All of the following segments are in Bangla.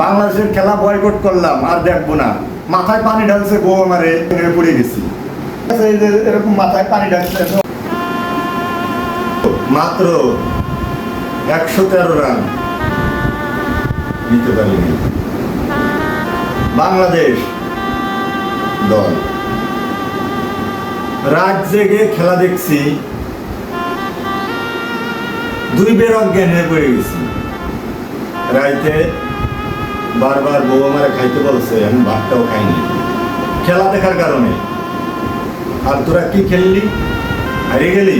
বাংলাদেশের খেলা বয়কট করলাম, আর দেখব না। মাথায় পানি ঢালছে, বউ আমারে পড়ে গেছি এরকম মাথায় পানি ঢালছে মাত্র একশো তেরো রান নিতে পারিনি। বাংলাদেশ দল। রাত জেগে খেলা দেখছি, দুই বের অজ্ঞান হয়ে পড়ে গেছি। রাইতে বারবার বউ আমারে খাইতে বলছে, আমি ভাতটাও খাইনি। খেলা দেখার কারণে। আর তোরা কি খেললি? হারিয়ে গেলি?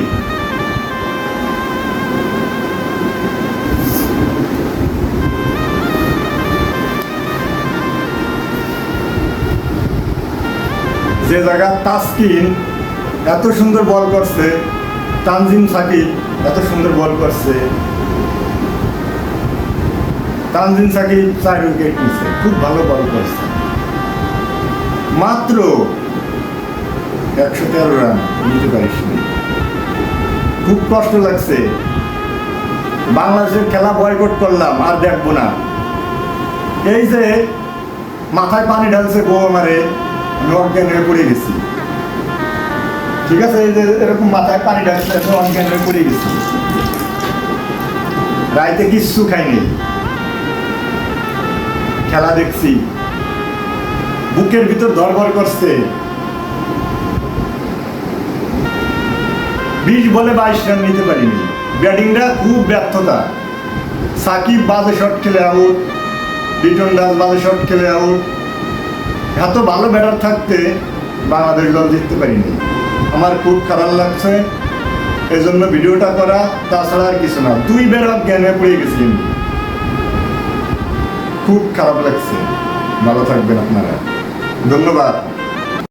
যে জায়গা তাসকিন এত সুন্দর বল করছে, তানজিম সাকিব এত সুন্দর বল করছে তানজিম সাকিব চার উইকেট নিচ্ছে খুব ভালো বল করছে। মাত্র একশো তেরো রান, নিতে পারিসনি। খুব কষ্ট লাগছে। বাংলাদেশের খেলা বয়কট করলাম, আর দেখব না। এই যে মাথায় পানি ঢালছে বউ আমারে আমি পড়ে গেছি। ঠিক আছে, এই যে এরকম মাথায় পানি ঢালছে অজ্ঞান পড়ে গেছি। রাইতে কিচ্ছু খাইনি। খেলা দেখছি। বুকের ভিতর ধরবর করছে। বিশ বলে বাইশ রান নিতে পারিনি। ব্যাটিংটা খুব ব্যর্থতা। সাকিব বাজে শট খেলে আউট লিটন দাস বাজে শট খেলে আউট এত ভালো ব্যাটার থাকতে বাংলাদেশ দল জিততে পারিনি। আমার খুব খারাপ লাগছে। এই জন্য ভিডিওটা করা, তাছাড়া আর কিছু না। দুই বের জ্ঞানে পড়ে গেছি আমি। খুব খারাপ লাগছে। ভালো থাকবেন আপনারা। ধন্যবাদ।